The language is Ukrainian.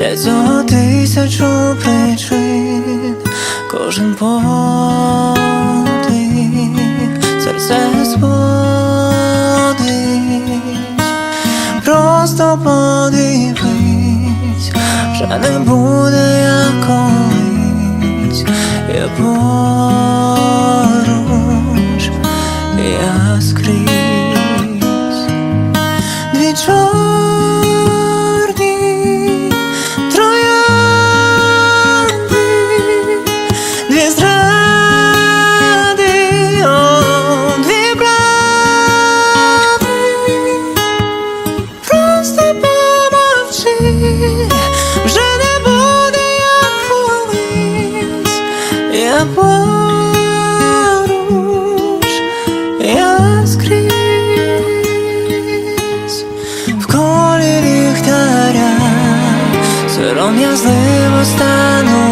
для цього тисячу причин, кожен подих, серце сподить, просто подивись, вже не буде як колись, я поруч, я скрізь. Дві Я поруч, я в колі ліхтаря, сором'язливо стану